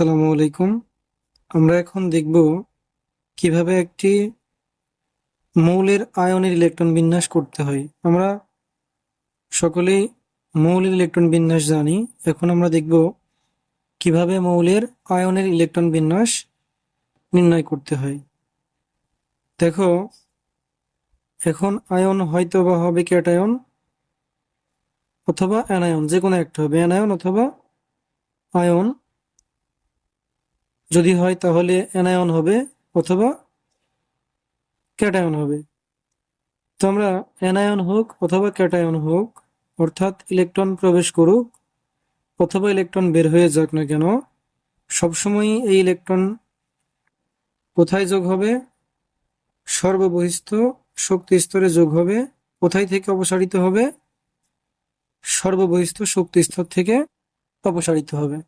আসসালামু আলাইকুম। আমরা এখন দেখব কীভাবে একটি মৌলের আয়নের ইলেকট্রন বিন্যাস করতে হয়। আমরা সকলেই মৌলের ইলেকট্রন বিন্যাস জানি। এখন আমরা দেখব কীভাবে মৌলের আয়নের ইলেকট্রন বিন্যাস নির্ণয় করতে হয়। দেখো, এখন আয়ন হয়তো বা হবে ক্যাটায়ন অথবা অ্যানায়ন যে কোনো একটা হবে। অ্যানায়ন অথবা আয়ন যদি হয় তাহলে অ্যানায়ন হবে অথবা ক্যাটায়ন হবে। তো আমরা অ্যানায়ন হোক অথবা ক্যাটায়ন হোক, অর্থাৎ ইলেকট্রন প্রবেশ করুক, অথবা ইলেকট্রন বের হয়ে যাক না কেন, সবসময়ই এই ইলেকট্রন কোথায় যোগ হবে? সর্ববহিস্থ শক্তি স্তরে যোগ হবে। কোথায় থেকে অপসারিত হবে? সর্ববহিস্থ শক্তি স্তর থেকে অপসারিত হবে।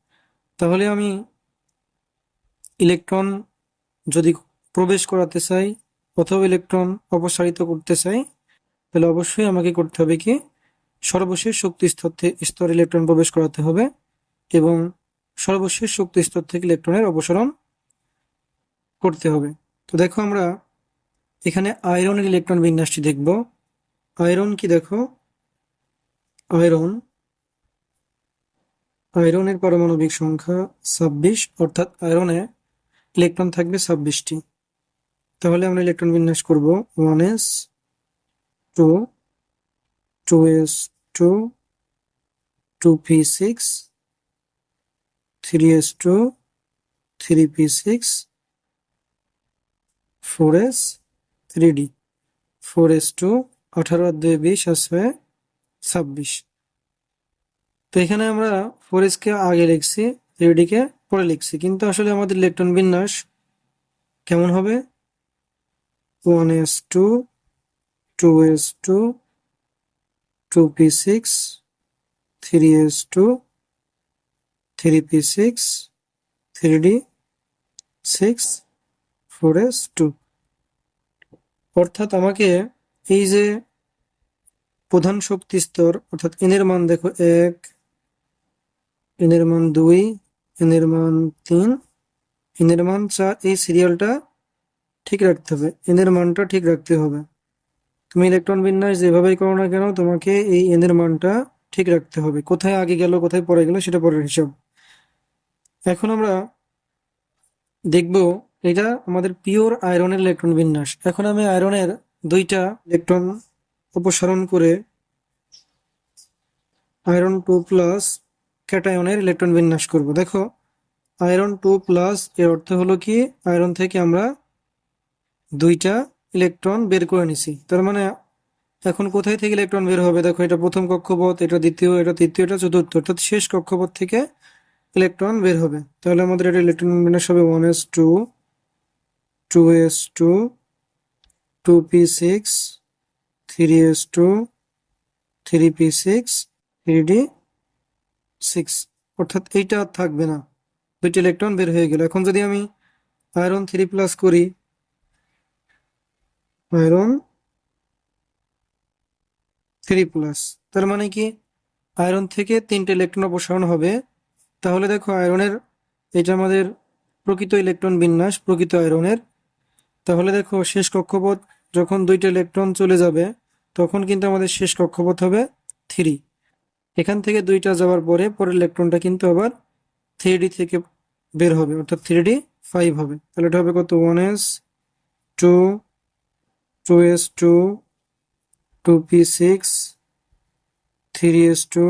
তাহলে আমি ইলেকট্রন যদি প্রবেশ করাতে চাই, অথবা ইলেকট্রন অপসারিত করতে চাই, তাহলে অবশ্যই আমাকে করতে হবে কি, সর্বশেষ শক্তি স্তর স্তর ইলেকট্রন প্রবেশ করাতে হবে এবং সর্বশেষ শক্তি স্তর থেকে ইলেকট্রনের অপসারণ করতে হবে। তো দেখো আমরা এখানে আয়রনের ইলেকট্রন বিন্যাসটি দেখব। আয়রন কি দেখো? আয়রন, আয়রনের পারমাণবিক সংখ্যা ছাব্বিশ, অর্থাৎ আয়রনে ইলেকট্রন থাকবে ছাব্বিশটি। তাহলে আমরা ইলেকট্রন বিন্যাস করব one s two two s two two p six, three s two, three p six, four s three d. Four s two আঠারো আর দুই বিশ আসবে ছাব্বিশ। তো এখানে আমরা ফোর এসকে আগে লিখছি, থ্রি পরে লিখছি, কিন্তু আসলে আমাদের ইলেকট্রন বিন্যাস কেমন হবে? One s two two s two two p six three s two three p six three d six four s two অর্থাৎ আমাকে এই যে প্রধান শক্তি স্তর, অর্থাৎ এনের মান দেখো এক এনের মান দুই এনের মান তিন এনের মান চার, এই সিরিয়ালটা ঠিক রাখতে হবে। এনের মানটা ঠিক রাখতে হবে। তুমি ইলেকট্রন বিন্যাস যেভাবেই করো না কেন, তোমাকে এই এনের মানটা ঠিক রাখতে হবে। কোথায় আগে গেল, কোথায় পরে গেল, সেটা পরের হিসাব। এখন আমরা দেখব, এটা আমাদের পিওর আয়রনের ইলেকট্রন বিন্যাস। এখন আমি আয়রনের দুইটা ইলেকট্রন অপসারণ করে আয়রন টু প্লাস ক্যাটায়নের ইলেকট্রন বিন্যাস করব। দেখো আয়রন টু প্লাস এর অর্থ হলো কি? আয়রন থেকে আমরা দুইটা ইলেকট্রন বের করে নিছি। তার মানে এখন কোথায় থেকে ইলেকট্রন বের হবে? দেখো, এটা প্রথম কক্ষপথ, এটা দ্বিতীয়, এটা তৃতীয়, এটা চতুর্থ, অর্থাৎ শেষ কক্ষপথ থেকে ইলেকট্রন বের হবে। তাহলে আমাদের এটা ইলেকট্রন বিন্যাস হবে one s two two s two two p six three s two three p six three d six অর্থাৎ এইটা থাকবে না। দুইটি ইলেকট্রন বের হয়ে গেল। এখন যদি আমি আয়রন থ্রি প্লাস করি আয়রন থ্রি প্লাস তার মানে কি? আয়রন থেকে তিনটে ইলেকট্রন অপসারণ হবে। তাহলে দেখো আয়রনের এটা আমাদের প্রকৃত ইলেকট্রন বিন্যাস, প্রকৃত আয়রনের তাহলে দেখো শেষ কক্ষপথ, যখন দুইটা ইলেকট্রন চলে যাবে, তখন কিন্তু আমাদের শেষ কক্ষপথ হবে থ্রি এখান থেকে দুইটা যাওয়ার পরে পরের ইলেকট্রনটা কিন্তু আবার থ্রি থেকে বের হবে, অর্থাৎ থ্রি ফাইভ হবে। তাহলে এটা হবে কত? One s two two s two two p six three s two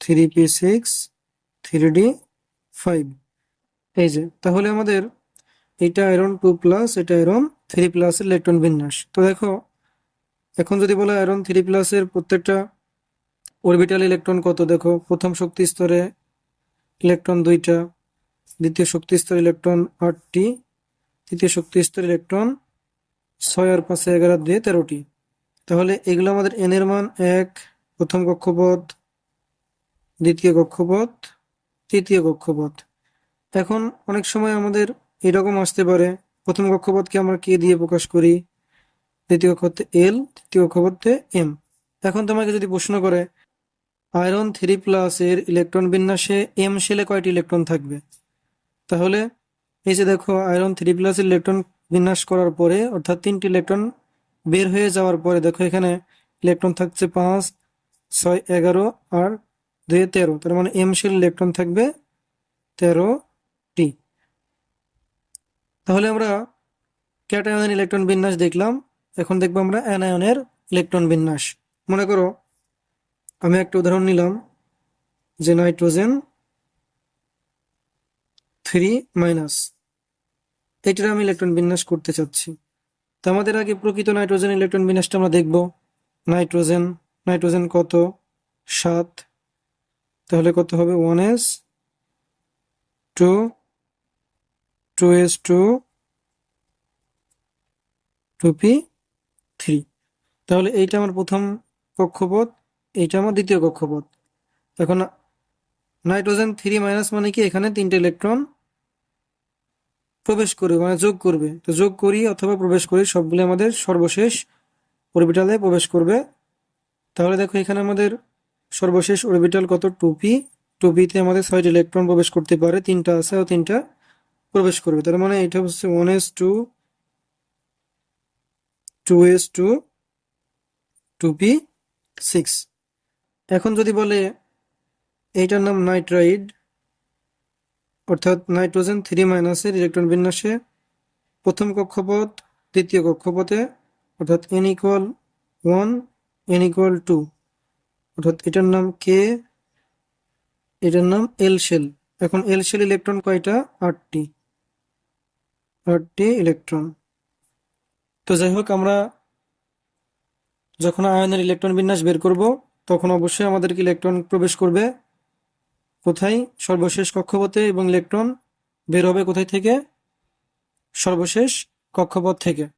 three p six three d five এই যে, তাহলে আমাদের এটা আয়রন টু প্লাস এটা আয়রন থ্রি প্লাসের ইলেকট্রন বিন্যাস। তো দেখো, এখন যদি বলো আয়রন থ্রি প্লাসের প্রত্যেকটা অরবিটাল ইলেকট্রন কত দেখো? প্রথম শক্তি স্তরে ইলেকট্রন দুইটা, দ্বিতীয় শক্তি স্তর ইলেকট্রন আটটি, তৃতীয় শক্তি স্তর ইলেকট্রন ছয় আর পাঁচে এগারো দিয়ে তেরোটি। তাহলে এগুলো আমাদের এন এর মান এক, প্রথম কক্ষপথ, দ্বিতীয় কক্ষপথ, তৃতীয় কক্ষপথ। এখন অনেক সময় আমাদের এরকম আসতে পারে, প্রথম কক্ষপথকে আমরা কে দিয়ে প্রকাশ করি? দ্বিতীয় কক্ষপথে এল, তৃতীয় কক্ষপথে এম। এখন তোমাকে যদি প্রশ্ন করে আয়রন থ্রি প্লাস এর ইলেকট্রন বিন্যাসে এম শেলে কয়টি ইলেকট্রন থাকবে? তাহলে এই যে দেখো, আয়রন থ্রি প্লাসের ইলেকট্রন বিন্যাস করার পরে, অর্থাৎ তিনটি ইলেকট্রন বের হয়ে যাওয়ার পরে, দেখো এখানে ইলেকট্রন থাকছে পাঁচ, ছয়, এগারো আর দুই তেরো। তার মানে এম শেল ইলেকট্রন থাকবে তেরোটি। তাহলে আমরা ক্যাটায়নের ইলেকট্রন বিন্যাস দেখলাম। এখন দেখব আমরা অ্যানায়নের ইলেকট্রন বিন্যাস। মনে করো আমি একটা উদাহরণ নিলাম, যে নাইট্রোজেন থ্রি মাইনাস এটার আমি ইলেকট্রন বিন্যাস করতে চাচ্ছি। তো আমাদের আগে প্রকৃত নাইট্রোজেন ইলেকট্রন বিন্যাসটা আমরা দেখব। নাইট্রোজেন নাইট্রোজেন কত? সাত। তাহলে কত হবে? One s two two s two two p three. তাহলে এইটা আমার প্রথম কক্ষপথ। এইটা আমার দ্বিতীয় কক্ষপথ। এখন নাইট্রোজেন থ্রি মাইনাস মানে কি? এখানে তিনটে ইলেকট্রন প্রবেশ করবে মানে যোগ করবে। তো যোগ করি অথবা প্রবেশ করি, সবগুলো আমাদের সর্বশেষ অরবিটালে প্রবেশ করবে। তাহলে দেখো এখানে আমাদের সর্বশেষ অরবিটাল কত? টুপি। টুপিতে আমাদের ছয়টি ইলেকট্রন প্রবেশ করতে পারে, তিনটা আছে ও তিনটা প্রবেশ করবে। তার মানে এটা হচ্ছে one s two two s two two p six এখন যদি বলে এইটার নাম নাইট্রাইড, অর্থাৎ নাইট্রোজেন থ্রি মাইনাসের ইলেকট্রন বিন্যাসে প্রথম কক্ষপথ, দ্বিতীয় কক্ষপথে, অর্থাৎ n equal one n equal two অর্থাৎ এটার নাম কে এটার নাম এল শেল এখন এল শেল ইলেকট্রন কয়টা? আটটি। আটটি ইলেকট্রন তো যাই হোক, আমরা যখন আয়নের ইলেকট্রন বিন্যাস বের করব তখন অবশ্যই আমাদেরকে ইলেকট্রন প্রবেশ করবে। কোথায়? সর্বশেষ কক্ষপথে এবং ইলেকট্রন বের হবে কোথায় থেকে? সর্বশেষ কক্ষপথ থেকে।